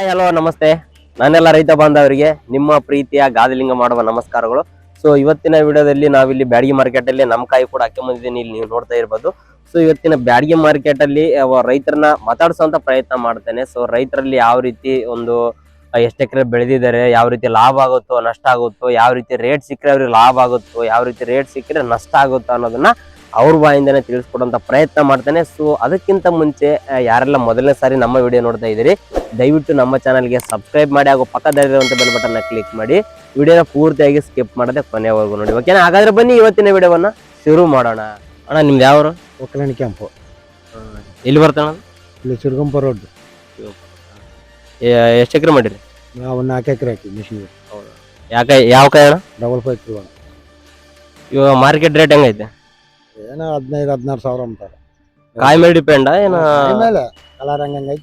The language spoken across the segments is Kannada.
ಹಾಯ್, ಹಲೋ, ನಮಸ್ತೆ. ನಾನೆಲ್ಲ ರೈತ ಬಾಂಧವರಿಗೆ ನಿಮ್ಮ ಪ್ರೀತಿಯ ಗಾದಲಿಂಗ ಮಾಡುವ ನಮಸ್ಕಾರಗಳು. ಸೊ ಇವತ್ತಿನ ವಿಡಿಯೋದಲ್ಲಿ ನಾವಿಲ್ಲಿ ಬ್ಯಾಡಗಿ ಮಾರ್ಕೆಟ್ ಅಲ್ಲಿ ನಮ್ಮ ಕಾಯಿ ಕೂಡ ಹಾಕಿ ಬಂದಿದ್ದೀನಿ. ಇಲ್ಲಿ ನೀವು ನೋಡ್ತಾ ಇರ್ಬೋದು. ಸೊ ಇವತ್ತಿನ ಬ್ಯಾಡಗಿ ಮಾರ್ಕೆಟ್ ಅಲ್ಲಿ ಅವ ರೈತರನ್ನ ಮಾತಾಡ್ಸೋಂತ ಪ್ರಯತ್ನ ಮಾಡ್ತೇನೆ. ಸೊ ರೈತರಲ್ಲಿ ಯಾವ ರೀತಿ ಒಂದು ಎಷ್ಟು ಎಕರೆ ಬೆಳೆದಿದ್ದಾರೆ, ಯಾವ ರೀತಿ ಲಾಭ ಆಗುತ್ತೋ, ನಷ್ಟ ಆಗುತ್ತೋ, ಯಾವ ರೀತಿ ರೇಟ್ ಸಿಕ್ಕರೆ ಅವ್ರಿಗೆ ಲಾಭ ಆಗುತ್ತೋ, ಯಾವ ರೀತಿ ರೇಟ್ ಸಿಕ್ಕರೆ ನಷ್ಟ ಆಗುತ್ತೋ ಅನ್ನೋದನ್ನ ಅವ್ರ ಬಾಯಿಂದನೇ ತಿಳಿಸ್ಕೊಡುವಂತ ಪ್ರಯತ್ನ ಮಾಡ್ತೇನೆ. ಸೊ ಅದಕ್ಕಿಂತ ಮುಂಚೆ ಯಾರೆಲ್ಲ ಮೊದಲನೇ ಸಾರಿ ನಮ್ಮ ವಿಡಿಯೋ ನೋಡ್ತಾ ಇದ್ದೀರಿ ದಯವಿಟ್ಟು ನಮ್ಮ ಚಾನಲ್ಗೆ ಸಬ್ಸ್ಕ್ರೈಬ್ ಮಾಡಿ ಹಾಗೂ ಪಕ್ಕದಲ್ಲಿರುವಂಥ ಬೆಲ್ ಬಟನ್ನ ಕ್ಲಿಕ್ ಮಾಡಿ. ವಿಡಿಯೋನ ಪೂರ್ತಿಯಾಗಿ ಸ್ಕಿಪ್ ಮಾಡದೆ ಕೊನೆವರೆಗೂ ನೋಡಿ. ಓಕೆನಾ ಹಾಗಾದ್ರೆ ಬನ್ನಿ ಇವತ್ತಿನ ವಿಡಿಯೋವನ್ನ ಶುರು ಮಾಡೋಣ. ಅಣ್ಣ ನಿಮ್ದು ಯಾವರು? ಒಕ್ಕಲಣಿ ಕ್ಯಾಂಪು. ಎಲ್ಲಿ ಬರ್ತಾನ ಇಲ್ಲಿ ಸಿರ್ಗಂಪ ರೋಡ್. ಎಷ್ಟು ಎಕರೆ ಮಾಡಿರಿ? ನಾವು ನಾಲ್ಕು ಎಕರೆ ಹಾಕಿ ಮಿಷಿನ್ ಯಾಕೆ ಯಾವ ಕಾಯಿ ಅಣ್ಣ? ಡಬಲ್ ಫೈವ್ ತ್ರೀ ಒನ್ ಇವಾಗ ಮಾರ್ಕೆಟ್ ರೇಟ್ ಹೆಂಗೈತೆ? ಏನೋ ಹದಿನೈದು ಹದಿನಾರು ಸಾವಿರ ಅಂತಾರೆ. ಕಾಯಿ ಮೇಲೆ ಡಿಪೆಂಡ ಏನೋ ಮೇಲೆ ಕಲರ್ ಹಂಗಂಗೆ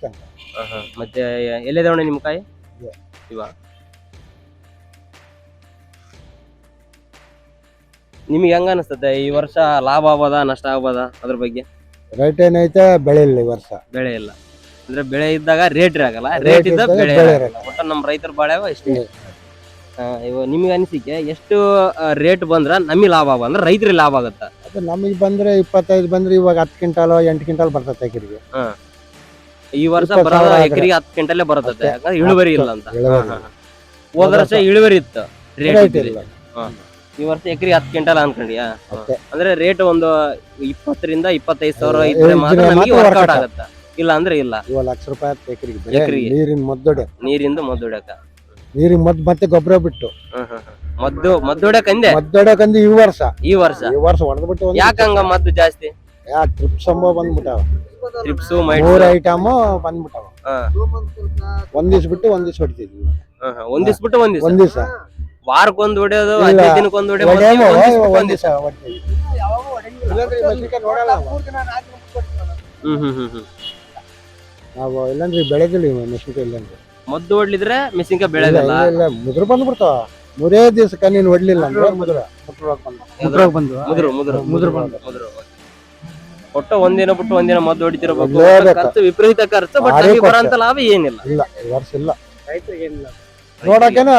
ಮತ್ತೆ ಎಲ್ಲೇ ಅಣ್ಣ ನಿಮ್ಮ ಕಾಯಿ? ಇವ. ಇವಾಗ ನಿಮ್ಗೆ ಹೆಂಗ ಅನಿಸ್ತದೆ? ಈ ವರ್ಷ ಲಾಭ ಆಗೋದ ನಷ್ಟ ಆಗೋದ ಅದ್ರ ಬಗ್ಗೆ? ರೇಟ್ ಏನೈತೆ ಬೆಳೆ ಇಲ್ಲ ಈ ವರ್ಷ. ಬೆಳೆ ಇಲ್ಲ. ಅಂದ್ರೆ ಬೆಳೆ ಇದ್ದಾಗ ರೇಟ್ ಆಗಲ್ಲ. ರೇಟ್ ಇದ್ದ ಇದ್ದಾಗ ಬೆಳೆ ಬೆಳೆ ಇರಲ್ಲ. ಒಟ್ಟ ನಮ್ಮ ರೈತರ ಬಾಳ್ಯಾವ ಇಷ್ಟೇ. ಆ, ಇವಾಗ ನಿಮ್ಗೆ ಅನಿಸಿಕೆ ಎಷ್ಟು ರೇಟ್ ಬಂದ್ರ ನಮಗೆ ಲಾಭ ಆಗ ಅಂದ್ರೆ ರೈತರಿಗೆ ಲಾಭ ಆಗುತ್ತೆ? ಅದು ನಮಗೆ ಬಂದ್ರೆ ಇಪ್ಪತ್ತೈದು ಬಂದ್ರೆ ಇವಾಗ ಹತ್ತು ಕ್ವಿಂಟಾಲ್ ಎಂಟು ಕ್ವಿಂಟಾಲ್ ಬರ್ತದೆ ಎಕರೆಗೆ ಈ ವರ್ಷ ಇಪ್ಪತ್ತು ಬರೋದ ಸಾವಿರ. ಎಕರೆಗೆ ಹತ್ತು ಕ್ವಿಂಟಲ್ ಬರುತ್ತೆ. ಯಾಕಂದ್ರೆ ಇಳುವರಿ ಇಲ್ಲ ಅಂತ. ಇಳುವರಿ ಹಾ, ಹಾ. ಹೋದ ವರ್ಷ ಇಳುವರಿ ಇತ್ತು. ರೇಟ್ ರೇಟ್ ಇಲ್ಲ ಈ ವರ್ಷ ಎಕರೆಗೆ ಹತ್ತು ಕ್ವಿಂಟಲ್ ಅನ್ಕೊಂಡಿಯಾ? ಅಷ್ಟೇ. ಅಂದ್ರೆ ರೇಟ್ ಒಂದು ಇಪ್ಪತ್ತರಿಂದ ಇಪ್ಪತ್ತೈದು ಸಾವಿರ ಇದ್ರೆ ಇದ್ರೆ ಮಾತ್ರ ಮಾತ್ರ ನಮಗೆ ವರ್ಕೌಟ್ workout ಆಗತ್ತ. ಇಲ್ಲ ಅಂದ್ರೆ ಇಲ್ಲ. ಇವಾಗ ಲಕ್ಷ ರೂಪಾಯಿ ಆಯ್ತು ಎಕರೆಗೆ ಬರೀ ಎಕ್ರೆಗೆ. ನೀರಿನ ಮದ್ದೊಡೆ. ನೀರಿಂದ ಮದ್ದು ಹೊಡ್ಯಾಕ ನೀರಿನ ಮದ್ದು ಮತ್ತೆ ಗೊಬ್ಬರ ಬಿಟ್ಟು. ಮದ್ದು ಮದ್ದು ಕಂದೆ ಮದ್ದೊಡೆ ಮದ್ದೊಡಕಂದು? ಈ ವರ್ಷ. ಈ ವರ್ಷ. ಈ ವರ್ಷ ಹೊಡೆದ್ಬಿಟ್ಟು ಯಾಕಂಗ ಯಾಕ ಹಂಗ ಮದ್ದು ಜಾಸ್ತಿ? ಯಾಕೆ ಟ್ರಿಪ್ಸ್ ಅಮ್ಮ ಬಂದ್ಬಿಟ್ಟಾವ. ಟ್ರಿಪ್ಸು ಮೈಟ್ ಮೂರ್ ಐಟಮ್ ಬಂದ್ಬಿಟ್ಟಾವ. ಒಂದ್ ದಿವ್ಸ ಬಿಟ್ಟು ಒಂದ್ ದಿವ್ಸ ಹೊಡಿತಿದ್ವಿ ಒಂದ್ ದಿವ್ಸ ಬಿಟ್ಟು ಒಂದ್ ದಿವ್ಸ? ಒಂದ್ ದಿವ್ಸ. ವಾರಕ್ಕೆ ಒಂದ್ ಹೊಡೆಯೋದು. ಹದಿನೈದು ದಿನಕ್ಕೆ ಒಂದ್ ಹೊಡೆಯೋದು ಒಂದ್ ದಿವ್ಸ. ಹ್ಮ್ ಹ್ಮ್ ಹ್ಮ್ ಹ್ಮ್. ನಾವು ಇಲ್ಲಾಂದ್ರೆ ಬೆಳೆದಿಲ್ಲ ಇವ ಮೆಣಸಿನ್ಕಾಯಿ ಇಲ್ಲಾಂದ್ರೆ. ಮದ್ದು ಹೊಡ್ಲಿದ್ರೆ ಮೆಣಸಿನ್ಕಾಯಿ ಬೆಳೆದಿಲ್ಲ ಇಲ್ಲ, ಇಲ್ಲ, ಮುದ್ರ ಬಂದ್ಬಿಡ್ತಾವ. ಮೂರೇ ದಿವ್ಸಕ್ಕೆ ನೀನ್ ಹೊಡ್ಲಿಲ್ಲ ಅಂದ್ರೆ ಮುದ್ರ. ಮುದ್ರೊಳಗ್ ಬಂದು ಬಂದು ಮುದ್ರು ಮುದ್ರು ಮುದ್ರು ಬಂದು ಮುದ್ರು ಒಟ್ಟು ಒಂದಿನ ಬಿಟ್ಟು ಒಂದಿನ ಮದ್ದು ಹೊಡಿತಿರಬೇಕು. ಖರ್ಚು ವಿಪರೀತ ಖರ್ಚು ಬಟ್ ನಮಗೆ. ಬರೋಂತ ಲಾಭ ಏನಿಲ್ಲ. ಇಲ್ಲ ಈ ವರ್ಷ ಇಲ್ಲ. ನೋಡಕೇನ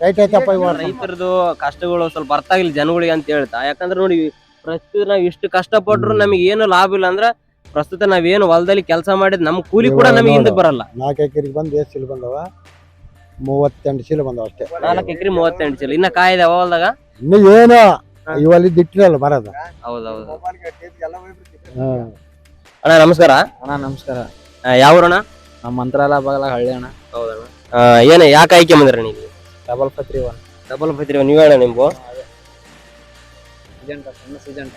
ರೈಟ್ ಐತಪ್ಪ ಈ ವರ್ಷ. ರೈತರದು ಕಷ್ಟಗಳು ಸ್ವಲ್ಪ ಅರ್ಥ ಆಗಿಲ್ಲ ಜನಗಳಿಗೆ ಅಂತ ಹೇಳ್ತಾ. ಯಾಕಂದ್ರೆ ನೋಡಿ ಪ್ರಸ್ತುತ ನಾವ್ ಇಷ್ಟು ಕಷ್ಟಪಟ್ರು ನಮಗೆ ಏನು ಲಾಭ ಇಲ್ಲ ಅಂದ್ರೆ ಪ್ರಸ್ತುತ ನಾವೇನು ಹೊಲದಲ್ಲಿ ಕೆಲಸ ಮಾಡಿದ್ ನಮ್ ಕೂಲಿ ಕೂಡ ನಮಗೆ ಹಿಂದೆ ಹಿಂದಕ್ಕೆ ಬರಲ್ಲ. ನಾಲ್ಕು ಎಕರೆಗೆ ಬಂದು ಎಷ್ಟು ಚೀಲ ಬಂದವ? ಮೂವತ್ತೆಂಟು ಚೀಲ ಬಂದವ ಅಷ್ಟೇ. ನಾಲ್ಕು ಎಕರೆ ಮೂವತ್ತೆಂಟು ಚೀಲ. ಇನ್ನ ಕಾಯ್ದೆ ಹೊಲದಾಗ? ಇನ್ನು ಏನು? ಇವಲ್ಲಿ ದಿಟ್ಟಿರಲ್ಲ ಬರೋದು ಹೌದೌದು. ಅಣ್ಣ ನಮಸ್ಕಾರ. ಅಣ್ಣ ನಮಸ್ಕಾರ. ಯಾವ ಅಣ್ಣ ನಮ್ಮ ಮಂತ್ರಾಲಯ ಬಾಗಲ ಹಳ್ಳಿ ಅಣ್ಣ. ಹೌದಣ್ಣ. ಏನ ಯಾಕೆ ಆಯ್ಕೆ ಬಂದ್ರಿ ನೀವು ಡಬಲ್ ಪತ್ರಿ ಒನ್. ಡಬಲ್ ಪತ್ರಿ ನೀವು ಹೇಳ ನಿಮ್ಗೂ? ಸಿಜೆಂಟ ಸಣ್ಣ ಸಿಜೆಂಟ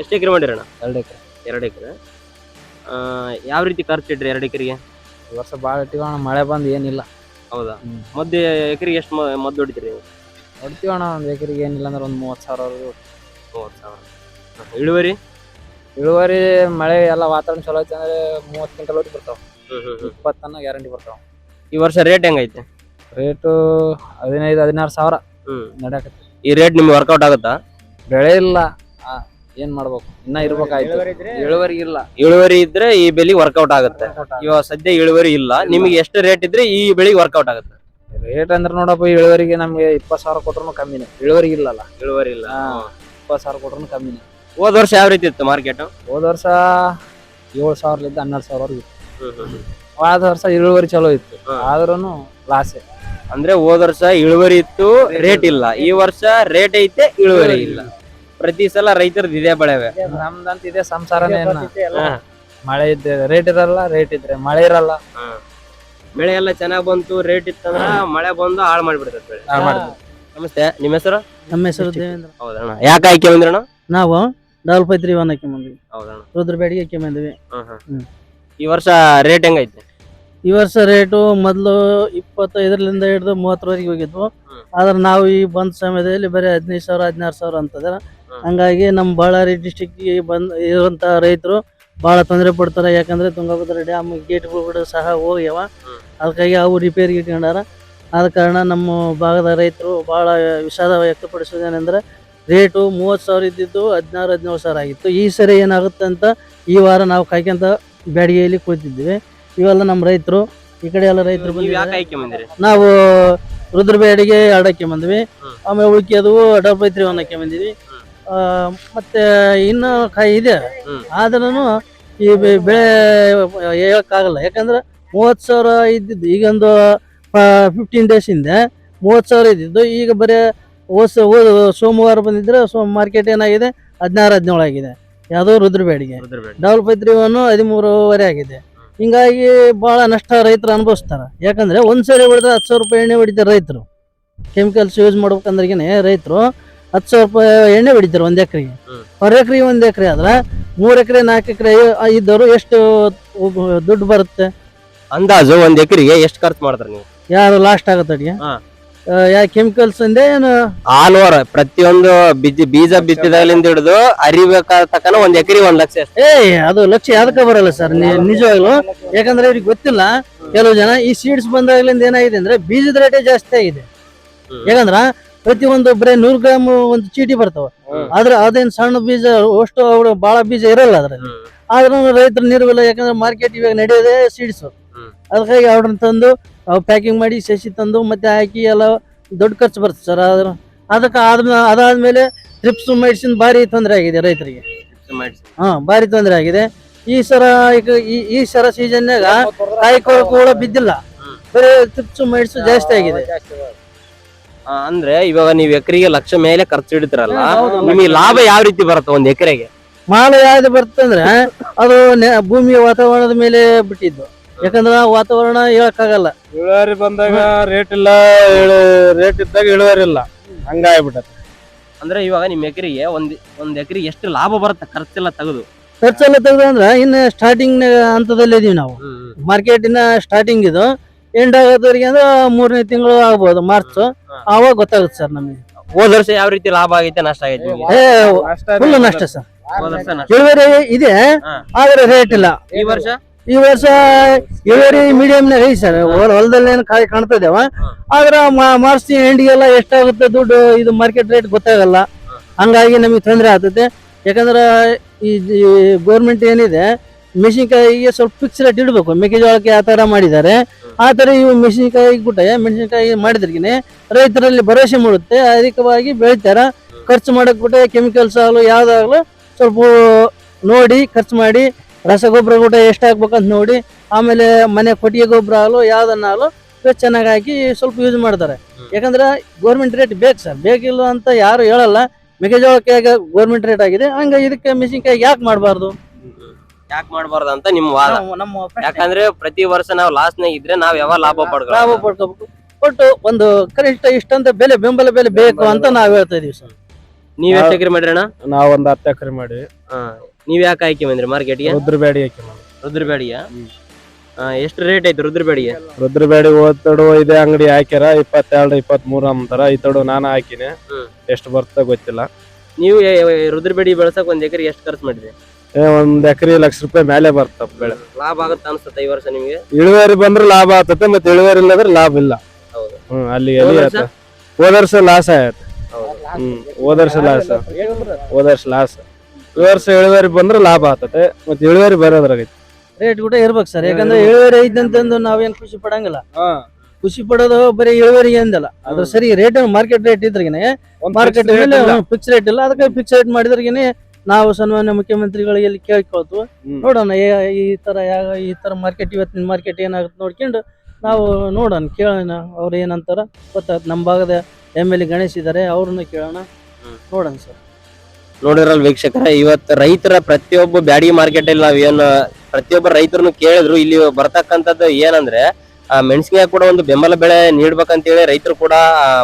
ಎಷ್ಟು ಎಕರೆ ಮಾಡಿರಣ್ಣ? ಎರಡು ಎಕರೆ. ಎರಡು ಎಕರೆ. ಯಾವ ರೀತಿ ಖರ್ಚು ಇಡ್ರಿ ಎರಡು ಎಕರೆಗೆ? ಈ ವರ್ಷ ಭಾಳ ಇಟ್ಟಿವಿ ಅಣ್ಣ ಮಳೆ ಬಂದು ಏನಿಲ್ಲ. ಹೌದಾ. ಮದ್ದು ಎಕರೆಗೆ ಎಷ್ಟು ಮದ್ದು ಹೊಡಿತೀರಿ ನೀವು? ಹೊಡ್ತೀವಿ ಒಂದು ಎಕರೆಗೆ ಏನಿಲ್ಲ ಅಂದ್ರೆ ಒಂದು ಮೂವತ್ತು ಸಾವಿರ ಮೂವತ್ತು ಸಾವಿರ. ಇಳುವರಿ? ಇಳುವರಿ ಮಳೆ ಎಲ್ಲ ವಾತಾವರಣ ಚಲೋ ಐತೆ ಅಂದ್ರೆ ಮೂವತ್ತು ಕ್ವಿಂಟಲ್ ಒಟ್ಟು ಬರ್ತಾವ. ಇಪ್ಪತ್ತನ್ನ ಗ್ಯಾರಂಟಿ ಬರ್ತಾವ. ಈ ವರ್ಷ ರೇಟ್ ಹೆಂಗೈತೆ ರೇಟು ಹದಿನೈದು ಹದಿನಾರು ಸಾವಿರ ಹ್ಮ್. ನಡೆಯಕತ್ತೆ. ಈ ರೇಟ್ ನಿಮ್ಗೆ ವರ್ಕೌಟ್ ಆಗುತ್ತಾ? ಬೆಳೆ ಇಲ್ಲ. ಆ, ಏನ್ ಮಾಡ್ಬೇಕು? ಇನ್ನ ಇರ್ಬೇಕಾಯ್ತು. ಇಳುವರಿ ಇಲ್ಲ. ಇಳುವರಿ ಇದ್ರೆ ಈ ಬೆಲೆ ವರ್ಕೌಟ್ ಆಗುತ್ತೆ. ಇವಾಗ ಸದ್ಯ ಇಳುವರಿ ಇಲ್ಲ. ನಿಮಗೆ ಎಷ್ಟು ರೇಟ್ ಇದ್ರೆ ಈ ಬೆಳೆಗೆ ವರ್ಕೌಟ್ ಆಗುತ್ತೆ? ರೇಟ್ ಅಂದ್ರೆ ನೋಡಪ್ಪ ಇಳುವರಿಗೆ ನಮ್ಗೆ ಇಪ್ಪತ್ತು ಸಾವಿರ ಕೊಟ್ರು ಕಮ್ಮಿನೇ. ಇಳುವರಿ ಇಲ್ಲಲ್ಲ. ಇಳುವರಿ ಇಲ್ಲ. ಹಾ. ಇಪ್ಪತ್ತು ಸಾವಿರ ಕೊಟ್ರು ಕಮ್ಮಿನೇ. ಹೋದ ವರ್ಷ ಯಾವ ರೀತಿ ಇತ್ತು ಮಾರ್ಕೆಟ್ ಹೋದ ವರ್ಷ ಏಳು ಸಾವಿರಲಿಂದ ಹನ್ನೆರಡು ಸಾವಿರವರೆಗೂ ಇತ್ತು. ಹೋದ ವರ್ಷ ಇಳುವರಿ ಚಲೋ ಇತ್ತು. ಆದ್ರೂನು ಆದ್ರೂ ಲಾಸೆ ಅಂದ್ರೆ ಹೋದ ವರ್ಷ ಇಳುವರಿ ಇತ್ತು ರೇಟ್ ಇಲ್ಲ. ಈ ವರ್ಷ ರೇಟ್ ಐತೆ ಇಳುವರಿ ಇಲ್ಲ. ಪ್ರತಿ ಸಲ ರೈತರದ್ದು ಇದೇ ಬೆಳೆವೆ. ನಮ್ದಂತ ಇದೆ ಸಂಸಾರನೇ ಹಾ. ಮಳೆ ಇದ್ರೆ ರೇಟ್ ಇರಲ್ಲ ರೇಟ್ ಇದ್ರೆ ಮಳೆ ಇರಲ್ಲ. ಬೆಳೆ ಎಲ್ಲ ಚೆನ್ನಾಗ್ ಬಂತು ರೇಟ್ ಇತ್ತಂದ್ರ ಮಳೆ ಬಂದು ಹಾಳು ಮಾಡ್ಬಿಡ್ತದೆ ಬೆಳೆ. ನಮಸ್ತೆ. ನಿಮ್ಮ ಹೆಸರು? ನಮ್ಮ ಹೆಸರು ದೇವೇಂದ್ರ. ಹೌದಣ್ಣ. ಯಾಕೆ ಆಯ್ಕೆ ಬಂದ್ರಣ್ಣ? ನಾವು ಡಬಲ್ ಫೈವ್ ತ್ರೀ ಒನ್ ಹಾಕಿ ಬಂದ್ವಿ ಹೌದಣ್ಣ. ರುದ್ರ ಬೇಡಿಗೆ ಹಾಕಿ ಬಂದ್ವಿ. ಹ್ಮ್. ಈ ವರ್ಷ ರೇಟ್ ಹೆಂಗೈತೆ? ಈ ವರ್ಷ ರೇಟು ಮೊದಲು ಇಪ್ಪತ್ತೈದರಿಂದ ಹಿಡಿದು ಮೂವತ್ತರವರೆಗೆ ಹೋಗಿದ್ವು. ಆದ್ರೆ ನಾವು ಈ ಬಂದ ಸಮಯದಲ್ಲಿ ಬರೀ ಹದಿನೈದು ಸಾವಿರ ಹದಿನಾರು ಸಾವಿರ ಅಂತದಾರ ಹಂಗಾಗಿ ನಮ್ಮ ಬಳ್ಳಾರಿ ಡಿಸ್ಟಿಕ್ಗೆ ಬಂದ್ ಇರುವಂತ ರೈತರು ಬಹಳ ತೊಂದರೆ ಪಡ್ತಾರೆ. ಯಾಕಂದ್ರೆ ತುಂಗಭದ್ರಾ ಡ್ಯಾಮ್ ಗೇಟ್ಗಳು ಕೂಡ ಸಹ ಹೋಗ್ಯಾವ. ಅದಕ್ಕಾಗಿ ಅವು ರಿಪೇರಿಗೆ ಇಟ್ಕೊಂಡಾರ. ಆದ ಕಾರಣ ನಮ್ಮ ಭಾಗದ ರೈತರು ಬಹಳ ವಿಷಾದ ವ್ಯಕ್ತಪಡಿಸೋದೇನೆಂದ್ರೆ ರೇಟು ಮೂವತ್ತು ಸಾವಿರ ಇದ್ದಿದ್ದು ಹದಿನಾರು ಹದಿನೇಳು ಸಾವಿರ ಆಗಿತ್ತು. ಈ ಸರಿ ಏನಾಗುತ್ತೆ ಅಂತ ಈ ವಾರ ನಾವು ಕಾಯ್ಕೊಂತ ಬ್ಯಾಡಿಗೆಯಲ್ಲಿ ಕುಳಿತಿದ್ವಿ ಇವೆಲ್ಲ ನಮ್ಮ ರೈತರು ಈ ಕಡೆ ಎಲ್ಲ ರೈತರು ನಾವು ರುದ್ರ ಬಂದಿದ್ದಾರೆ. ನಾವು ರುದ್ರಬೇಡಿಗೆ ಎರಡಕ್ಕೆ ಬಂದ್ವಿ. ಆಮೇಲೆ ಉಳ್ಕಿಯದು ಡಬ್ ತ್ರೀ ಒನ್ನಕ್ಕೆ ಬಂದಿವಿ ಆ, ಮತ್ತೆ ಇನ್ನು ಕಾಯಿ ಇದೆ. ಆದ್ರೂ ಈ ಬೆಳೆ ಹೇಳಕ್ಕಾಗಲ್ಲ. ಯಾಕಂದ್ರೆ ಮೂವತ್ತು ಸಾವಿರ ಇದ್ದಿದ್ದು. ಈಗ ಒಂದು ಫಿಫ್ಟೀನ್ ಡೇಸ್ ಹಿಂದೆ ಮೂವತ್ತು ಸಾವಿರ ಇದ್ದಿದ್ದು. ಈಗ ಬರೀ ಹೋಸ ಓದು ಸೋಮವಾರ ಬಂದಿದ್ರೆ ಸೋ ಮಾರ್ಕೆಟ್ ಏನಾಗಿದೆ? ಹದಿನಾರು ಹದಿನೇಳು ಆಗಿದೆ. ಯಾವುದೋ ರುದ್ರಬೇಡಿಗೆ. ರುದ್ರಬೇಡಿ ಡಬಲ್ ಪೈತ್ರಿ ಒನ್ ಹದಿಮೂರುವರೆ ಆಗಿದೆ. ಹಿಂಗಾಗಿ ಬಹಳ ನಷ್ಟ ರೈತರು ಅನುಭವಿಸ್ತಾರ. ಯಾಕಂದ್ರೆ ಒಂದ್ಸರಿ ಹೊಡೆದ್ರೆ ಹತ್ತು ಸಾವಿರ ರೂಪಾಯಿ ಎಣ್ಣೆ ಹೊಡಿತಾರೆ ರೈತರು. ಕೆಮಿಕಲ್ಸ್ ಯೂಸ್ ಮಾಡ್ಬೇಕಂದ್ರಗೇನೆ ರೈತರು ಹತ್ತು ಸಾವಿರ ರೂಪಾಯಿ ಎಣ್ಣೆ ಹೊಡಿತಾರೆ ಒಂದ್ ಎಕರೆಗೆ. ಪರ್ ಎಕರೆ ಒಂದ್ ಎಕರೆ ಆದ್ರೆ ಮೂರ್ ಎಕರೆ ನಾಲ್ಕು ಎಕರೆ ಇದ್ದವರು ಎಷ್ಟು ದುಡ್ಡು ಬರುತ್ತೆ? ಅಂದಾಜು ಒಂದ್ ಎಕರೆಗೆ ಎಷ್ಟು ಖರ್ಚು ಮಾಡ್ತಾರೆ ನೀವು? ಯಾರು ಲಾಸ್ಟ್ ಆಗುತ್ತೆ ಅಡಿಗೆ. ಯಾ ಕೆಮಿಕಲ್ಸ್ ಅಂದೆ ಏನು? ಆಲ್ ಓವರ್ ಪ್ರತಿಯೊಂದು ಬೀಜ ಬೀಜ ಬಿತ್ತಿದಾಗಲಿಂದ ಹಿಡಿದು ಅರಿಬೇಕಾದ ತಕನ ಒಂದ್ ಎಕರೆ ಒಂದ್ ಲಕ್ಷ ಅಷ್ಟೇ. ಏ ಅದು ಲಕ್ಷ ಯಾವ್ದಕ್ಕ ಬರಲ್ಲ ಸರ್ ನಿಜವಾಗ್ಲು. ಯಾಕಂದ್ರೆ ಇವ್ರಿಗೆ ಗೊತ್ತಿಲ್ಲ ಕೆಲವು ಜನ ಈ ಸೀಡ್ಸ್ ಬಂದಾಗ್ಲಿಂದ ಏನಾಗಿದೆ ಅಂದ್ರೆ ಬೀಜದ ರೇಟೇ ಜಾಸ್ತಿ ಆಗಿದೆ. ಯಾಕಂದ್ರ ಪ್ರತಿ ಒಂದು ಬರೀ ನೂರ್ ಗ್ರಾಮ್ ಒಂದು ಚೀಟಿ ಬರ್ತಾವ. ಆದ್ರೆ ಅದೇನ್ ಸಣ್ಣ ಬೀಜ ಅಷ್ಟು ಅವ್ರು ಬಹಳ ಬೀಜ ಇರಲ್ಲ ಅದ್ರಲ್ಲಿ. ಆದ್ರೂ ರೈತರು ನೀರು ಯಾಕಂದ್ರೆ ಮಾರ್ಕೆಟ್ ಇವಾಗ ನಡೆಯೋದೇ ಸೀಡ್ಸ್ ಅದಕ್ಕಾಗಿ ಅವ್ರನ್ನ ತಂದು ಪ್ಯಾಕಿಂಗ್ ಮಾಡಿ ಸಸಿ ತಂದು ಮತ್ತೆ ಹಾಕಿ ಎಲ್ಲ ದೊಡ್ಡ ಖರ್ಚು ಬರ್ತದೆ ಸರ್ ಅದ್ರ ಅದಕ್ಕೆ ಆದ ಅದಾದ್ಮೇಲೆ ಟ್ರಿಪ್ಸ್ ಮೆಡಿಸಿನ್ ಭಾರಿ ತೊಂದರೆ ಆಗಿದೆ ರೈತರಿಗೆ. ಹಾ ಭಾರಿ ತೊಂದರೆ ಆಗಿದೆ. ಈ ಸರ ಈಗ ಈ- ಸರ ಸೀಸನ್ನಾಗ ಕಾಯಿ ಕೂಡ ಬಿದ್ದಿಲ್ಲ. ಬರೀ ತಿಪ್ಸು ಮೆಣಸು ಜಾಸ್ತಿ ಆಗಿದೆ. ಆ, ಅಂದ್ರೆ ಇವಾಗ ನೀವ್ ಎಕರೆಗೆ ಲಕ್ಷ ಮೇಲೆ ಖರ್ಚು ಇಡ್ತಿರಲ್ಲ. ನಿಮಗೆ ಲಾಭ ಯಾವ ರೀತಿ ಬರುತ್ತೆ ಒಂದ್ ಎಕರೆಗೆ? ಮಾಲ ಯಾವ್ದು ಬರ್ತಂದ್ರೆ ಅದು ನೆ- ಭೂಮಿಯ ವಾತಾವರಣದ ಮೇಲೆ ಬಿಟ್ಟಿದ್ದು. ಯಾಕಂದ್ರೆ ವಾತಾವರಣ ಹೇಳಕ್ಕಾಗಲ್ಲ. ಇಳುವರಿ ಬಂದಾಗ ರೇಟ್ ಇಲ್ಲ ರೇಟ್ ಇದ್ದಾಗ ಇಳುವರಿ ಇಲ್ಲ. ಹಂಗಾಗ್ಬಿಟ್ಟೆ ಅಂದ್ರೆ ಇವಾಗ ನಿಮ್ ಎಕರೆಗೆ ಒಂದ್ ಒಂದ್ ಎಕರೆಗೆ ಎಷ್ಟು ಲಾಭ ಬರುತ್ತೆ ಖರ್ಚೆಲ್ಲ ತೆಗೆದು? ಖರ್ಚೆಲ್ಲ ತೆಗೆದು ಅಂದ್ರೆ ಇನ್ನು ಸ್ಟಾರ್ಟಿಂಗ್ ಹಂತದಲ್ಲಿ ಇದೀವಿ ನಾವು. ಮಾರ್ಕೆಟಿನ ಸ್ಟಾರ್ಟಿಂಗ್ ಇದು. ಎಂಡ್ ಆಗೋದ್ರಿಗೆ ಅಂದ್ರೆ ಮೂರನೇ ತಿಂಗಳು ಆಗ್ಬೋದು ಮಾರ್ಚ್ ಆವಾಗ ಗೊತ್ತಾಗುತ್ತೆ ಸರ್ ನಮಗೆ. ಹೋದ ವರ್ಷ ಯಾವ ರೀತಿ ಲಾಭ ಆಗೈತೆ ನಷ್ಟ ಆಗೈತೆ ನಿಮ್ಗೆ? ಫುಲ್ ನಷ್ಟ ಸರ್. ಇಳುವರಿ ಇದೆ. ಆದ್ರೆ ರೇಟ್ ಇಲ್ಲ. ಈ ವರ್ಷ? ಈ ವರ್ಷ ಇಳುವರಿ ಮೀಡಿಯಂ ನಾಗ ಐತಿ ಸರ್ ಹೊಲದಲ್ಲಿ ಏನು ಕಾಯಿ ಕಾಣ್ತದೇವ. ಆದ್ರ ಮಾರ್ಚ್ ಎಂಡಿಗೆಲ್ಲ ಎಷ್ಟಾಗುತ್ತೆ ದುಡ್ಡು, ಇದು ಮಾರ್ಕೆಟ್ ರೇಟ್ ಗೊತ್ತಾಗಲ್ಲ. ಹಂಗಾಗಿ ನಮಗೆ ತೊಂದರೆ ಆಗ್ತದೆ. ಯಾಕಂದ್ರೆ ಈ ಗೌರ್ಮೆಂಟ್ ಏನಿದೆ, ಮೆಣಸಿನ್ಕಾಯಿಗೆ ಸ್ವಲ್ಪ ಫಿಕ್ಸ್ ರೇಟ್ ಇಡಬೇಕು. ಮೆಕ್ಕೆಜೋಳಕ್ಕೆ ಆ ಥರ ಮಾಡಿದ್ದಾರೆ. ಆ ಥರ ಇವು ಮೆಣಸಿನ್ಕಾಯಿ ಗುಟ್ಟ ಮೆಣಸಿನ್ಕಾಯಿ ಮಾಡಿದ್ರಿಗೆ ರೈತರಲ್ಲಿ ಭರವಸೆ ಮೂಡುತ್ತೆ. ಅಧಿಕವಾಗಿ ಬೆಳಿತಾರ. ಖರ್ಚು ಮಾಡಕ್ ಬಿಟ್ಟೆ ಕೆಮಿಕಲ್ಸ್ ಆಗಲು ಯಾವ್ದಾಗ್ಲು ಸ್ವಲ್ಪ ನೋಡಿ, ಖರ್ಚು ಮಾಡಿ ರಸಗೊಬ್ಬರ ಕೂಡ ಎಷ್ಟು ಹಾಕ್ಬೇಕಂತ ನೋಡಿ ಆಮೇಲೆ ಮನೆ ಕೊಟ್ಟಿಗೆ ಗೊಬ್ಬರ ಆಗಲು ಯಾವ್ದನ್ನಾಗಲು ಚೆನ್ನಾಗಿ ಹಾಕಿ ಸ್ವಲ್ಪ ಯೂಸ್ ಮಾಡ್ತಾರೆ. ಯಾಕಂದ್ರೆ ಗೌರ್ಮೆಂಟ್ ರೇಟ್ ಬೇಕು ಸರ್. ಬೇಕಿಲ್ಲ ಅಂತ ಯಾರು ಹೇಳಲ್ಲ. ಮೆಕ್ಕೆಜೋಳಕ್ಕೆ ಗೋರ್ಮೆಂಟ್ ರೇಟ್ ಆಗಿದೆ. ಹಂಗ ಇದಕ್ಕೆ ಮೆಣಸಿನ್ಕಾಯಿ ಯಾಕೆ ಮಾಡಬಾರ್ದು? ಯಾಕೆ ಮಾಡಬಾರ್ದು ಅಂತ ನಿಮ್ ವಾದ. ನಮ್ಮ ಯಾಕಂದ್ರೆ ಪ್ರತಿ ವರ್ಷ ನಾವು ಲಾಸ್ ನಾಗ ಇದ್ರೆ ನಾವ್ ಯಾವ ಲಾಭ ಲಾಭ ಪಡ್ಕೊಳ್ಳೋದು ಪಡ್ಕೋಬೇಕು. ಒಟ್ಟು ಒಂದು ಕನಿಷ್ಠ ಇಷ್ಟಂತ ಬೆಲೆ ಬೆಂಬಲ ಬೆಲೆ ಬೇಕು ಅಂತ ನಾವ್ ಹೇಳ್ತಾ ಇದೀವಿ ಸರ್. ನೀವ್ ಎಷ್ಟು ಎಕರೆ ಮಾಡಿರೋಣ ನಾವ್ ಒಂದ್ ಹತ್ತು ಎಕರೆ ಮಾಡಿ ನೀವ್ ಯಾಕೆ ಆಯ್ಕೆ ಬಂದ್ರಿ ಮಾರ್ಕೆಟ್ಗೆ ರುದ್ರಬೇಡಿ ಹಾಕಿ ರುದ್ರಬೇಡಿಯ? ಎಷ್ಟು ರೇಟ್ ಐತಿ ರುದ್ರಬೇಡಿಗೆ? ರುದ್ರಬೇಡಿ ಓದ್ತಡು ಇದೇ ಅಂಗಡಿ ಹಾಕ್ಯಾರ ಇಪ್ಪತ್ತೆರಡು ಇಪ್ಪತ್ತ್ ಮೂರ್ ಅಂತಾರ. ಈ ತಡು ನಾನು ಹಾಕಿನಿ. ಹ್ಮ್. ಎಷ್ಟು ಬರ್ತ ಗೊತ್ತಿಲ್ಲ. ನೀವು ರುದ್ರಬೇಡಿ ಬೆಳ್ಸಕ್ ಒಂದ್ ಎಕರೆ ಎಷ್ಟು ಖರ್ಚು ಮಾಡಿದ್ರಿ? ಏ ಒಂದ್ ಎಕರೆ ಲಕ್ಷ ರೂಪಾಯಿ ಮೇಲೆ ಬರ್ತ ಬೆಳೆ. ಲಾಭ ಆಗುತ್ತೆ ಅನ್ಸುತ್ತೆ ಈ ವರ್ಷ ನಿಮ್ಗೆ? ಇಳುವರಿ ಬಂದ್ರೆ ಲಾಭ ಆತತೆ ಮತ್ತೆ ಇಳುವರಿ ಇಲ್ಲದ್ರೆ ಲಾಭ ಇಲ್ಲ. ಹೌದು. ಹ್ಮ್ ಅಲ್ಲಿ ಹೋದ ಎಲ್ಲಿ ವರ್ಷ? ಆತ. ಹೋದ ವರ್ಷ ಲಾಸ್ ಆಯ್ತು. ಹೌದು. ಹ್ಮ್ ಹೋದ ವರ್ಷ ಲಾಸ್. ಹೋದ ವರ್ಷ ಲಾಸ್. ಈ ವರ್ಷ ಇಳುವರಿ ಬಂದ್ರೆ ಲಾಭ ಆಗ್ತತೆ ಮತ್ತೆ ಇಳುವರಿ ಬರೋದ್ರಾಗೈತಿ. ರೇಟ್ ಕೂಡ ಇರ್ಬೇಕು ಸರ್ ಯಾಕಂದ್ರೆ ಇಳುವರಿ ಐತೆ ಅಂತಂದು ನಾವೇನ್ ಖುಷಿ ಪಡಂಗಿಲ್ಲ. ಹಾ. ಖುಷಿ ಪಡೋದು ಬರೀ ಇಳುವರಿ ಅಂದಲ್ಲ. ಅದ್ರ ಸರಿ ರೇಟ್ ಮಾರ್ಕೆಟ್ ರೇಟ್ ಇದ್ರಿಗಿನೆ ಮಾರ್ಕೆಟ್ ಫಿಕ್ಸ್ ರೇಟ್ ಇಲ್ಲ. ಅದಕ್ಕೆ ಫಿಕ್ಸ್ ರೇಟ್ ಮಾಡಿದ್ರಗಿನ ನಾವು ಸನ್ಮಾನ್ಯ ಮುಖ್ಯಮಂತ್ರಿಗಳಿಗೆ ಇಲ್ಲಿ ಕೇಳ್ಕೊಳ್ತು. ನೋಡೋಣ ಈ ತರ ಯಾವ ಈ ತರ ಮಾರ್ಕೆಟ್ ಇವತ್ತಿನ ಮಾರ್ಕೆಟ್ ಏನಾಗುತ್ತೆ ನೋಡ್ಕೊಂಡು ನಾವು ನೋಡೋಣ ಕೇಳೋಣ ಅವ್ರು ಏನಂತಾರ. ಗೊತ್ತಾಗ ನಮ್ಮ ಭಾಗದ ಎಂ ಎಲ್ ಎ ಗಣೇಶ್ ಇದ್ದಾರೆ ಅವ್ರನ್ನ ಕೇಳೋಣ. ನೋಡೋಣ ಸರ್ ನೋಡಿರಲ್ ವೀಕ್ಷಕರ, ಇವತ್ತು ರೈತರ ಪ್ರತಿಯೊಬ್ಬ ಬ್ಯಾಡಿ ಮಾರ್ಕೆಟ್ ಅಲ್ಲಿ ನಾವ್ ಏನ್, ಪ್ರತಿಯೊಬ್ಬ ರೈತರನ್ನು ಕೇಳಿದ್ರು, ಇಲ್ಲಿ ಬರ್ತಕ್ಕಂಥದ್ದು ಏನಂದ್ರೆ, ಆ ಮೆಣಸಿನ ಕೂಡ ಒಂದು ಬೆಂಬಲ ಬೆಳೆ ನೀಡ್ಬೇಕಂತೇಳಿ ರೈತರು ಕೂಡ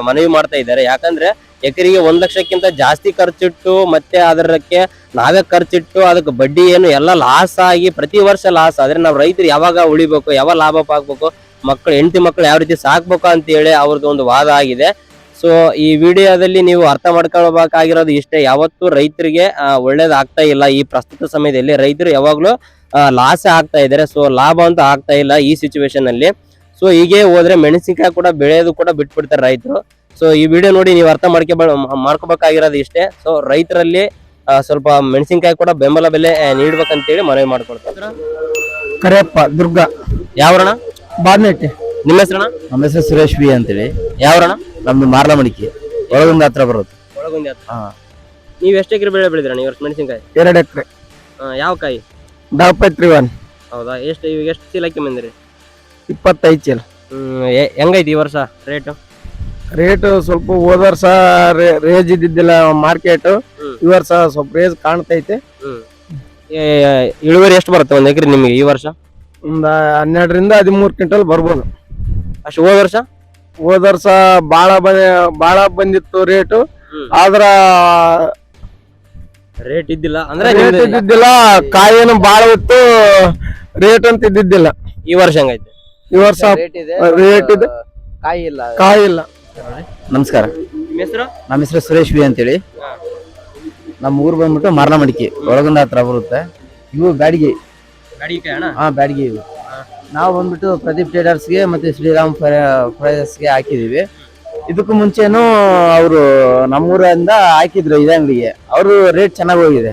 ಮನವಿ ಮಾಡ್ತಾ ಇದ್ದಾರೆ. ಯಾಕಂದ್ರೆ, ಎಕರೆಗೆ ಒಂದ್ ಲಕ್ಷಕ್ಕಿಂತ ಜಾಸ್ತಿ ಖರ್ಚಿಟ್ಟು, ಮತ್ತೆ ಅದರಕ್ಕೆ ನಾವೇ ಖರ್ಚಿಟ್ಟು, ಅದಕ್ಕೆ ಬಡ್ಡಿ ಏನು ಎಲ್ಲ ಲಾಸ್ ಆಗಿ ಪ್ರತಿ ವರ್ಷ ಲಾಸ್ ಆದ್ರೆ ನಾವು ರೈತರು ಯಾವಾಗ ಉಳಿಬೇಕು, ಯಾವಾಗ ಲಾಭ ಪಾಕ್ಬೇಕು ಮಕ್ಕಳು ಹೆಂಡತಿ ಮಕ್ಕಳು ಯಾವ ರೀತಿ ಸಾಕ್ಬೇಕು ಅಂತ ಹೇಳಿ ಅವ್ರದ್ದು ಒಂದು ವಾದ ಆಗಿದೆ. ಸೊ ಈ ವಿಡಿಯೋದಲ್ಲಿ ನೀವು ಅರ್ಥ ಮಾಡ್ಕೊಳ್ಬೇಕಾಗಿರೋದು ಇಷ್ಟೇ. ಯಾವತ್ತು ರೈತರಿಗೆ ಒಳ್ಳೇದಾಗ್ತಾ ಇಲ್ಲ. ಈ ಪ್ರಸ್ತುತ ಸಮಯದಲ್ಲಿ ರೈತರು ಯಾವಾಗಲೂ ಲಾಸ್ ಆಗ್ತಾ ಇದ್ದಾರೆ. ಸೊ ಲಾಭ ಅಂತೂ ಆಗ್ತಾ ಇಲ್ಲ ಈ ಸಿಚುವೇಶನ್ ಅಲ್ಲಿ. ಸೊ ಹೀಗೆ ಹೋದ್ರೆ ಮೆಣಸಿನಕಾಯಿ ಕೂಡ ಬೆಳೆಯೋದು ಕೂಡ ಬಿಟ್ಬಿಡ್ತಾರೆ ರೈತರು. ಸೊ ಈ ವಿಡಿಯೋ ನೋಡಿ ನೀವು ಅರ್ಥ ಮಾಡ್ಕೊ ಮಾಡ್ಕೋಬೇಕಾಗಿರೋದು ಇಷ್ಟೇ. ಸೊ ರೈತರಲ್ಲಿ ಸ್ವಲ್ಪ ಮೆಣಸಿನಕಾಯಿ ಕೂಡ ಬೆಂಬಲ ಬೆಲೆ ನೀಡ್ಬೇಕಂತೇಳಿ ಮನವಿ ಮಾಡ್ಕೊಳ್ತಾರೆ ಕರೆಯಪ್ಪ ದುರ್ಗ. ಯಾವ್ರಣ ಬಾದ್ಮೆಟ್ಟಿ. ನಿಮ್ಮ ಹೆಸರಣ್ಣ? ನಮ್ಮ ಹೆಸರು ಸುರೇಶ್ ಬಿ ಅಂತೇಳಿ. ಯಾವ್ರಣ ನಮ್ದು ಮಾರ್ಲಮಡಿಕೆ ಒಳಗೊಂದು ಹತ್ರ ಬರುತ್ತೆ. ಒಳಗೊಂದಿ ಹಾ. ನೀವು ಎಷ್ಟು ಎಕರೆ ಬೆಳೆ ಬೆಳೆದಿರಣ್ಣ ಈ ವರ್ಷ ಮೆಣಸಿನಕಾಯಿ? ಎರಡು ಎಕರೆ. ಯಾವ ಕಾಯಿ? Double five three one. ಹೌದಾ? ಎಷ್ಟು ಇವಾಗ ಎಷ್ಟು ಚೀಲಕ್ಕೆ ಬಂದಿರಿ? ಇಪ್ಪತ್ತೈದು ಚೀಲ. ಹ್ಮ್ ಎ- ಹೆಂಗೈತಿ ಈ ವರ್ಷ ರೇಟು? ರೇಟ್ ಸ್ವಲ್ಪ ಹೋದ ವರ್ಷ ರೇಜ್ ಇದ್ದಿದ್ದಿಲ್ಲ ಮಾರ್ಕೆಟ್. ಹ್ಮ್. ಈ ವರ್ಷ ಸ್ವಲ್ಪ ರೇಜ್ ಕಾಣ್ತೈತೆ. ಹ್ಮ್. ಏ- ಇಳುವರಿ ಎಷ್ಟು ಬರುತ್ತೆ ಒಂದ್ ಎಕರೆ ನಿಮಗೆ ಈ ವರ್ಷ? ಒಂದ್ ಹನ್ನೆರಡರಿಂದ ಹದಿಮೂರು ಕ್ವಿಂಟಲ್ ಬರ್ಬೋದು. ಅಷ್ಟು ಹೋದ ವರ್ಷ? ಹೋದ ವರ್ಷ ಬಾಳ ಬಾಳ ಬಂದಿತ್ತು ರೇಟು. ಆದ್ರ ರೇಟ್ ಇದ್ದಿಲ್ಲ. ಅಂದ್ರೆ ರೇಟ್ ಇದ್ದಿದ್ದಿಲ್ಲ ಕಾಯಿನು ಬಾಳ ಇತ್ತು ರೇಟ್ ಅಂತ ಇದ್ದಿದ್ದಿಲ್ಲ. ಈ ವರ್ಷ ಹಂಗೈತೆ? ಈ ವರ್ಷ ರೇಟ್ ಇದೆ ರೇಟ್ ಇದೆ. ಕಾಯಿ ಇಲ್ಲ. ಕಾಯಿ ಇಲ್ಲ. ನಮಸ್ಕಾರ. ನಿಮ್ಮ ಹೆಸರು? ನಮ್ಮ ಹೆಸರು ಸುರೇಶ್ ಬಿ ಅಂತೇಳಿ. ನಮ್ಮ ಊರು ಬಂದ್ಬಿಟ್ಟು ಮರಣ ಮಡಿಕೆ ಒಳಗಿಂದ ಹತ್ರ ಬರುತ್ತೆ. ಇವು ಬ್ಯಾಡಿಗೆ. ಹಾ ಬ್ಯಾಡಿಗೆ ಇವು. ನಾವು ಬಂದ್ಬಿಟ್ಟು ಪ್ರದೀಪ್ ಟ್ರೇಡರ್ಸ್ಗೆ ಮತ್ತೆ ಶ್ರೀರಾಮ್ ಫ್ರೈಸಸ್ಗೆ ಹಾಕಿದೀವಿ. ಇದಕ್ಕೂ ಮುಂಚೆನೂ ಅವರು ನಮ್ಮೂರಿಂದ ಹಾಕಿದ್ರು ಇದೇ ಅಂಗಡಿಗೆ. ಅವರು ರೇಟ್ ಚೆನ್ನಾಗಿ ಹೋಗಿದೆ.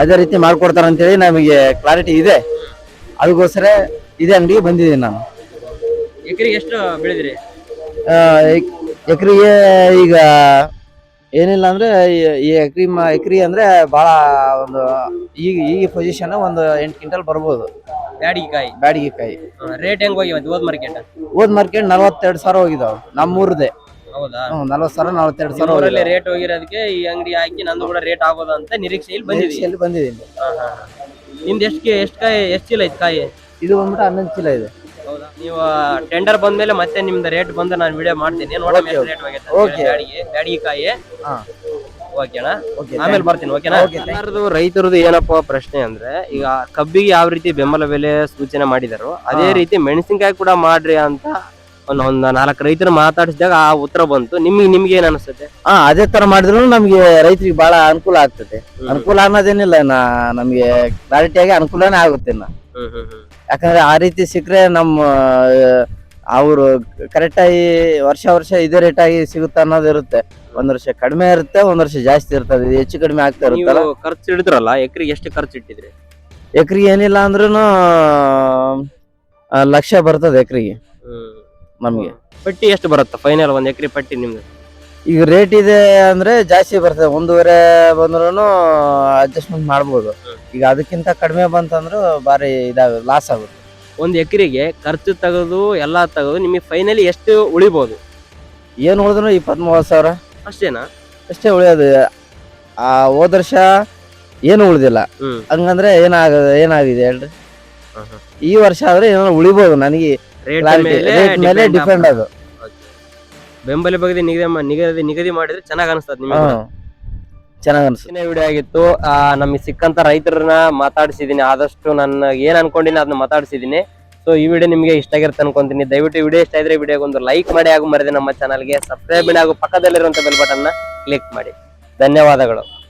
ಅದೇ ರೀತಿ ಮಾಡ್ಕೊಡ್ತಾರೆ ಅಂತೇಳಿ ನಮಗೆ ಕ್ಲಾರಿಟಿ ಇದೆ. ಅದಕ್ಕೋಸ್ಕರ ಇದೇ ಅಂಗಡಿಗೆ ಬಂದಿದ್ದೀನಿ ನಾನು. ಎಕರೆಗೆ ಎಷ್ಟು ಬೆಳೆದಿರಿ? ಎಕರೆಗೆ ಈಗ ಏನಿಲ್ಲ ಅಂದ್ರೆ ಈ- ಎಕ್ರಿ ಎಕ್ರಿ ಅಂದ್ರೆ ಬಹಳ ಒಂದು ಈಗ ಈಗ ಪೊಸಿಷನ್ ಒಂದು ಎಂಟು ಕ್ವಿಂಟಲ್ ಬರ್ಬೋದು. ಬ್ಯಾಡಿಗೆ ಕಾಯಿ ಬ್ಯಾಡಿಗೆ ಕಾಯಿ ರೇಟ್ ಹೆಂಗ್ ಹೋಗಿ ಓದ್ ಮಾರ್ಕೆಟ್ ಓದ್ ಮಾರ್ಕೆಟ್ ನಲ್ವತ್ತೆರಡು ಸಾವಿರ ಹೋಗಿದಾವ್ ನಮ್ಮೂರದೇ. ಹೌದಾ? ಹ್ಮ್ ನಲ್ವತ್ತು ಸಾವಿರ ನಲವತ್ತೆರಡು ಸಾವಿರ ರೇಟ್ ಹೋಗಿರೋದಕ್ಕೆ ಈ ಅಂಗಡಿ ಹಾಕಿ ನಂದು ಕೂಡ ರೇಟ್ ಆಗೋದ ಅಂತ ನಿರೀಕ್ಷೆಯಲ್ಲಿ ಬಂದಿದ್ದೀವಿ ನಿರೀಕ್ಷೆಯಲ್ಲಿ ಬಂದಿದ್ದೀನಿ ನಿಮ್ದು ಎಷ್ಟು ಎಷ್ಟು ಕಾಯಿ ಎಷ್ಟು ಚೀಲ ಐತೆ ಕಾಯಿ? ಇದು ಬಂದ್ಬಿಟ್ಟು ಹನ್ನೊಂದು ಚೀಲ ಇದೆ. ನೀವು ಟೆಂಡರ್ ಬಂದ್ಮೇಲೆ ಮತ್ತೆ ನಿಮ್ದು ರೇಟ್ ಬಂದು ನಾನು ವಿಡಿಯೋ ಮಾಡ್ತೀನಿ. ನೋಡೋಣ Okay, ಎಷ್ಟು ರೇಟ್ ಹೋಗುತ್ತೆ Okay. ಬ್ಯಾಡಿಗೆ ಬ್ಯಾಡಿಗೆ ಕಾಯಿ. ಹಾ. ಓಕೆನಾ ಓಕೆ ಆಮೇಲೆ ಬರ್ತೀನಿ ಓಕೆನಾ Okay, thank you. ಎಲ್ಲರದು ರೈತರದು ಏನಪ್ಪ ಪ್ರಶ್ನೆ ಅಂದ್ರೆ ಈಗ ಕಬ್ಬಿಗೆ ಯಾವ ರೀತಿ ಬೆಂಬಲ ಬೆಲೆ ಸೂಚನೆ ಮಾಡಿದಾರೋ ಅದೇ ರೀತಿ ಮೆಣಸಿನಕಾಯಿ ಕೂಡ ಮಾಡ್ರಿ ಅಂತ ಒಂದ್ ಒಂದ್ ನಾಲ್ಕು ರೈತರು ಮಾತಾಡಿಸಿದಾಗ ಆ ಉತ್ತರ ಬಂತು. ನಿಮ್ಗೆ ನಿಮ್ಗೆ ಏನ್ ಅನಿಸುತ್ತೆ? ಹಾ ಅದೇ ತರ ಮಾಡಿದ್ರು ನಮ್ಗೆ ರೈತರಿಗೆ ಬಹಳ ಅನುಕೂಲ ಆಗ್ತದೆ. ಅನುಕೂಲ ಅನ್ನೋದೇನಿಲ್ಲ ನಾ ನಮ್ಗೆ ಕ್ಲಾರಿಟಿಯಾಗಿ ಅನುಕೂಲನೇ ಆಗುತ್ತೆ ಇನ್ನ. ಹ್ಮ್ ಯಾಕಂದ್ರೆ ಆ ರೀತಿ ಸಿಕ್ಕರೆ ನಮ್ಮ ಅವರು ಕರೆಕ್ಟ್ ಆಗಿ ವರ್ಷ ವರ್ಷ ಇದೇ ರೇಟ್ ಆಗಿ ಸಿಗುತ್ತೆ ಅನ್ನೋದು ಇರುತ್ತೆ. ಒಂದ್ ವರ್ಷ ಕಡಿಮೆ ಇರುತ್ತೆ ಒಂದ್ ವರ್ಷ ಜಾಸ್ತಿ ಇರ್ತದೆ ಇದು ಹೆಚ್ಚು ಕಡಿಮೆ ಆಗ್ತಾ ಇರುತ್ತಲ್ಲ. ನೀವು ಖರ್ಚು ಹಿಡಿದ್ರಲ್ಲ ಎಕರೆಗೆ ಎಷ್ಟು ಖರ್ಚು ಇಟ್ಟಿದ್ರಿ? ಎಕರೆಗೆ ಏನಿಲ್ಲ ಅಂದ್ರೂ ಲಕ್ಷ ಬರ್ತದೆ ಎಕರೆಗೆ. ನಮ್ಗೆ. ಪಟ್ಟಿ ಎಷ್ಟು ಬರುತ್ತೆ? ಫೈನಲ್ ಒಂದ್ ಎಕರೆ ಪಟ್ಟಿ ನಿಮ್ದು? ಈಗ ರೇಟ್ ಇದೆ ಅಂದ್ರೆ ಜಾಸ್ತಿ ಬರ್ತದೆ. ಒಂದೂವರೆ ಬಂದ್ರು ಅಡ್ಜಸ್ಟ್ಮೆಂಟ್ ಮಾಡ್ಬೋದು. ಈಗ ಅದಕ್ಕಿಂತ ಕಡಿಮೆ ಬಂತಂದ್ರು ಬಾರಿ ಇದಾಗ ಲಾಸ್ ಆಗುತ್ತೆ. ಒಂದು ಎಕರೆಗೆ ಖರ್ಚು ತೆಗೆದು ಎಲ್ಲಾ ತೆಗೆದು ನಿಮಗೆ ಫೈನಲಿ ಎಷ್ಟು ಉಳಿಬೋದು? ಏನು ಉಳಿದ್ರು ಇಪ್ಪತ್ತ್ ಮೂವತ್ತು ಸಾವಿರ? ಅಷ್ಟೇನಾ? ಅಷ್ಟೇ ಉಳಿಯೋದು. ಆ ಹೋದ ವರ್ಷ ಏನು ಉಳಿದಿಲ್ಲ. ಹ್ಮ್. ಹಂಗಂದ್ರೆ ಏನಾಗ ಏನಾಗಿದೆ ಹೇಳ್ರಿ. ಈ ವರ್ಷ ಆದ್ರೆ ಏನಾದ್ರು ಉಳಿಬೋದು. ನನಗೆ ರೇಟ್ ರೇಟ್ ಮೇಲೆ ಮೇಲೆ ಡಿಪೆಂಡ್ ಅದು. ಬೆಂಬಲ ಬಗ್ಗೆ ನಿಗದಿ ಮಾ- ನಿಗದಿ ನಿಗದಿ ಮಾಡಿದ್ರೆ ಚೆನ್ನಾಗಿ ಅನಿಸ್ತದೆ ನಿಮಗೆ. ಚೆನ್ನಾಗಿ ಅನ್ಸುತ್ತೆ. ವಿಡಿಯೋ ಆಗಿತ್ತು ಆ, ನಮಗೆ ಸಿಕ್ಕಂತ ರೈತರನ್ನ ಮಾತಾಡ್ಸಿದೀನಿ ಆದಷ್ಟು ನನ್ನ ಏನ್ ಅನ್ಕೊಂಡಿನಿ ಅದನ್ನ ಮಾತಾಡಿಸಿದೀನಿ. ಸೊ ಈ ವಿಡಿಯೋ ನಿಮಗೆ ಇಷ್ಟ ಆಗಿರುತ್ತೆ ಅನ್ಕೊಂತೀನಿ. ದಯವಿಟ್ಟು ವಿಡಿಯೋ ಇಷ್ಟ ಇದ್ರೆ ವಿಡಿಯೋಗೆ ಒಂದು ಲೈಕ್ ಮಾಡಿ ಹಾಗೂ ಮರೆದೆ ನಮ್ಮ ಚಾನಲ್ಗೆ ಸಬ್ಸ್ಕ್ರೈಬ್ ಮಾಡಿ ಹಾಗೂ ಪಕ್ಕದಲ್ಲಿರುವಂತ ಬೆಲ್ ಬಟನ್ನ ಕ್ಲಿಕ್ ಮಾಡಿ. ಧನ್ಯವಾದಗಳು.